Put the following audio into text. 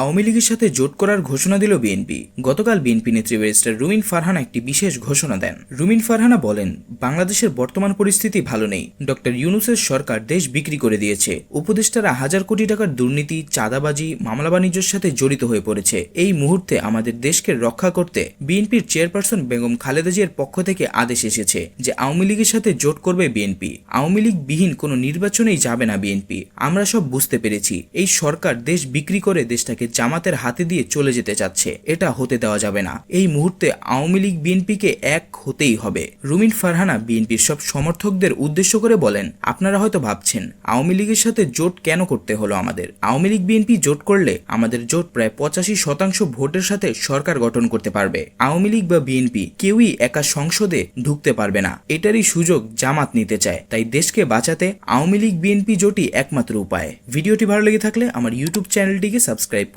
আওয়ামী লীগের সাথে জোট করার ঘোষণা দিল বিএনপি। গতকাল বিএনপি নেত্রী ব্যারিস্টার রুমিন ফারহানা একটি বিশেষ ঘোষণা দেন। রুমিন ফারহানা বলেন, বাংলাদেশের বর্তমান পরিস্থিতি ভালো নেই। ডক্টর ইউনুসের সরকার দেশ বিক্রি করে দিয়েছে। উপদেষ্টারা হাজার কোটি টাকার দুর্নীতি, চাঁদাবাজি, মামলা বাণিজ্যের সাথে জড়িত হয়ে পড়েছে। এই মুহূর্তে আমাদের দেশকে রক্ষা করতে বিএনপির চেয়ারপারসন বেগম খালেদা জিয়ার পক্ষ থেকে আদেশ এসেছে যে আওয়ামী লীগের সাথে জোট করবে বিএনপি। আওয়ামী লীগ বিহীন কোনো নির্বাচনেই যাবে না বিএনপি। আমরা সব বুঝতে পেরেছি, এই সরকার দেশ বিক্রি করে দেশটাকে জামাতের হাতে দিয়ে চলে যেতে চাচ্ছে। এটা হতে দেওয়া যাবে না। এই মুহূর্তে আওয়ামী লীগ বিএনপিকে এক হতেই হবে। রুমিন ফারহানা বিএনপির সব সমর্থকদের উদ্দেশ্য করে বলেন, আপনারা হয়তো ভাবছেন, আওয়ামী লীগের সাথে জোট কেন করতে হলো আমাদের? আওয়ামী লীগ বিএনপি জোট করলে আমাদের জোট প্রায় পঁচাশি শতাংশ ভোটের সাথে সরকার গঠন করতে পারবে। আওয়ামী লীগ বা বিএনপি কেউই একা সংসদে ঢুকতে পারবে না। এটারই সুযোগ জামাত নিতে চায়। তাই দেশকে বাঁচাতে আওয়ামী লীগ বিএনপি জোটই একমাত্র উপায়। ভিডিওটি ভালো লেগে থাকলে আমার ইউটিউব চ্যানেলটিকে সাবস্ক্রাইব